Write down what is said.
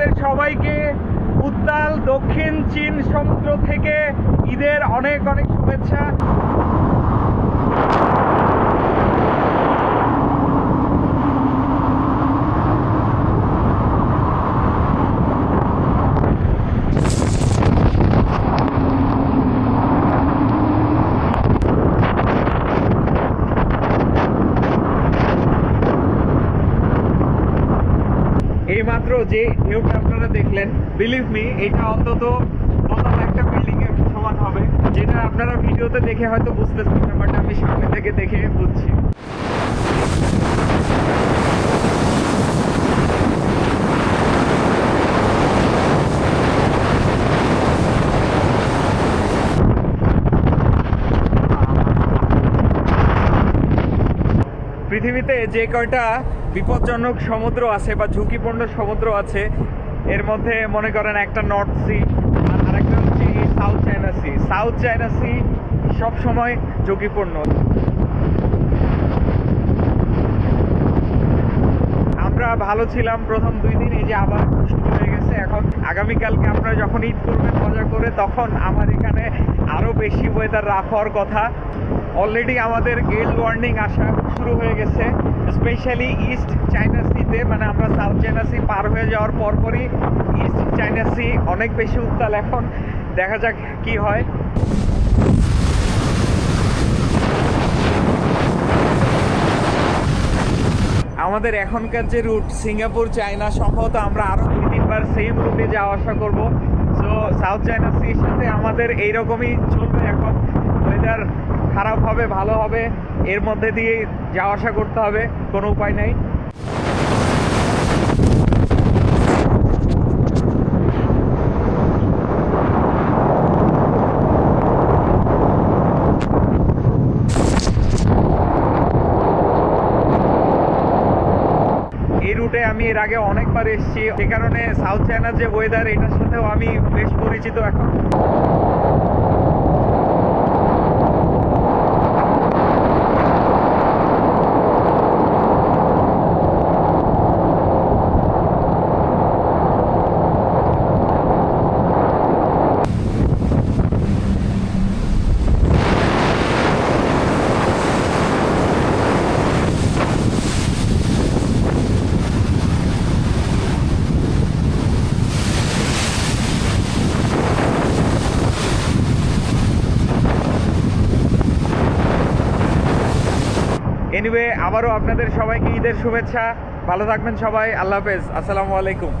আপনাদের সবাইকে উত্তাল দক্ষিণ চীন সমুদ্র থেকে ঈদের অনেক অনেক শুভেচ্ছা। এইমাত্র যে ঢেউটা আপনারা দেখলেন বিলিভ মি এটা অন্তত তলার একটা বিল্ডিং এর সমান হবে, যেটা আপনারা ভিডিওতে দেখে হয়তো বুঝতেছেন না বাট আমি সামনে থেকে দেখে বুঝছি। পৃথিবীতে যে কয়টা বিপজ্জনক সমুদ্র আছে বা ঝুঁকিপূর্ণ সমুদ্র আছে, এর মধ্যে মনে করেন একটা নর্থ সি আর আরেকটা হচ্ছে এই South China Sea South China Sea সব সময় ঝুঁকিপূর্ণ। আমরা ভালো ছিলাম প্রথম দুই দিন, এই যে আবার শুরু হয়ে গেছে। এখন আগামীকালকে আপনারা যখন ঈদ করবেন মজা করে, তখন আমার এখানে আরও বেশি ওয়েদার রাফ হওয়ার কথা। অলরেডি আমাদের গেল ওয়ার্নিং আসা শুরু হয়ে গেছে। স্পেশালি ইস্ট চায়না সিতে মানে আমরা সাউথ চায়না সি পার হয়ে যাওয়ার পরপরই ইস্ট চায়না সি অনেক বেশি উত্তাল এখন। দেখা যাক কি হয়। আমাদের এখনকার যে রুট সিঙ্গাপুর, চায়না সম্ভবত আমরা আরও দুই, তিনবার সেম রুটে যাওয়া আসা করব। সো সাউথ চায়না সির সাথে আমাদের এইরকমই চলবে এখন। ওয়েদার খারাপ হবে, ভালো হবে, এর মধ্যে দিয়ে যাওয়া আসা করতে হবে, কোনো উপায় নেই। এই রুটে আমি এর আগে অনেকবার এসেছি। এ কারণে সাউথ চায়নার যে ওয়েদার এটার সাথেও আমি বেশ পরিচিত এখন। এনিওয়ে আবারও আপনাদের সবাইকে ঈদের শুভেচ্ছা। ভালো থাকবেন সবাই। আল্লাহ হাফেজ। আসসালামু আলাইকুম।